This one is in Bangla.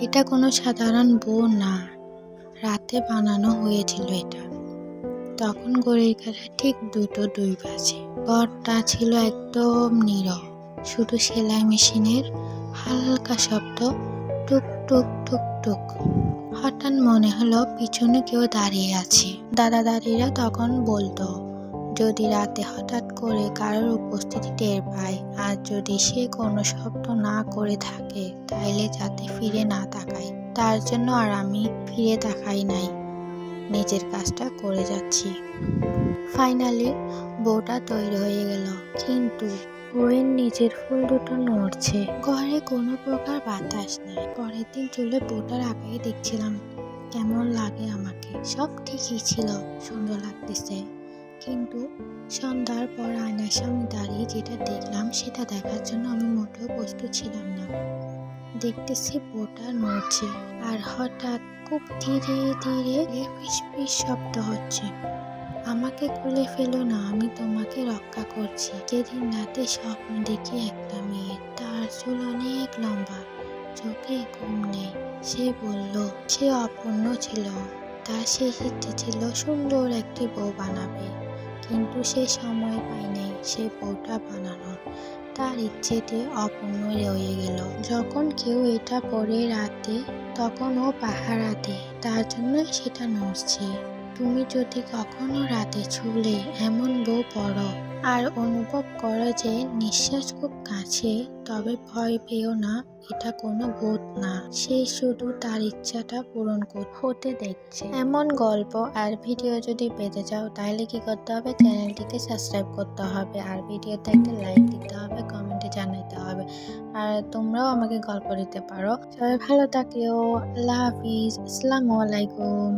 এটা কোনো সাধারণ বউ না। রাতে বানানো হয়েছিল এটা। তখন ঘড়ির কাঁটা ঠিক দুটো দুই বাজে। ঘরটা ছিল একদম নীরব। শুধু সেলাই মেশিনের হালকা শব্দ, টুক টুক টুক টুক। হঠাৎ মনে হলো পিছনে কেউ দাঁড়িয়ে আছে। দাদা দাদিরা তখন বলতো যদি রাতে হঠাৎ করে কারোর উপস্থিতি টের পায় আর যদি সে কোনো শব্দ না করে থাকে, তাইলে যাতে ফিরে না তাকায়। তার জন্য আর আমি ফিরে তাকাই নাই। নিজের কাজটা করে যাচ্ছি। ফাইনালি বউটা তৈরি হয়ে গেল। কিন্তু বউয়ের নিজের ফুল দুটো নড়ছে। ঘরে কোনো প্রকার বাতাস নেই। পরের দিন চুলে বউটার আগে দেখছিলাম, কেমন লাগে আমাকে। সব ঠিকই ছিল, সুন্দর লাগতেছে। কিন্তু সন্ধ্যার পর আয়নার সামনে দাঁড়িয়ে যেটা দেখলাম, সেটা দেখার জন্য আমি মোটেও প্রস্তুত ছিলাম না। দেখতেছি বউটা নড়ছে আর হঠাৎ খুব ধীরে ধীরে ফিস ফিস শব্দ হচ্ছে। আমাকে খুলে ফেলো না, আমি তোমাকে রক্ষা করছি। যেদিন রাতে স্বপ্ন দেখি একটা মেয়ে, তার চুল অনেক লম্বা, চোখে ঘুম নেই। সে বলল, সে অপূর্ণ ছিল। তার শেষ ইচ্ছে ছিল সুন্দর একটি বউ বানাবে। কিন্তু সে সময় পায় নাই, সে বউটা বানানোর। তার ইচ্ছেতে অপূর্ণ রয়ে গেল। যখন কেউ এটা পরে রাতে, তখন ও পাহারাতে তার জন্য সেটা নড়ছে। তুমি যদি কখনো রাতে ছুলে, এমন বউ পড়ো আর অনুভব করো যে নিঃশ্বাস খুব কাছে, তবে ভয় পেও না, এটা কোনো ভূত না। সে শুধু তার ইচ্ছাটা পূরণ হতে দেখছে। এমন গল্প আর ভিডিও যদি পেতে চাও, তাহলে কি করতে হবে? চ্যানেলটিকে সাবস্ক্রাইব করতে হবে, আর ভিডিওতে একটা লাইক দিতে হবে, কমেন্টে জানাতে হবে। আর তোমরাও আমাকে গল্প দিতে পারো। সবাই ভালো থাকিও আল্লাহ হাফিজ। আসসালামু আলাইকুম।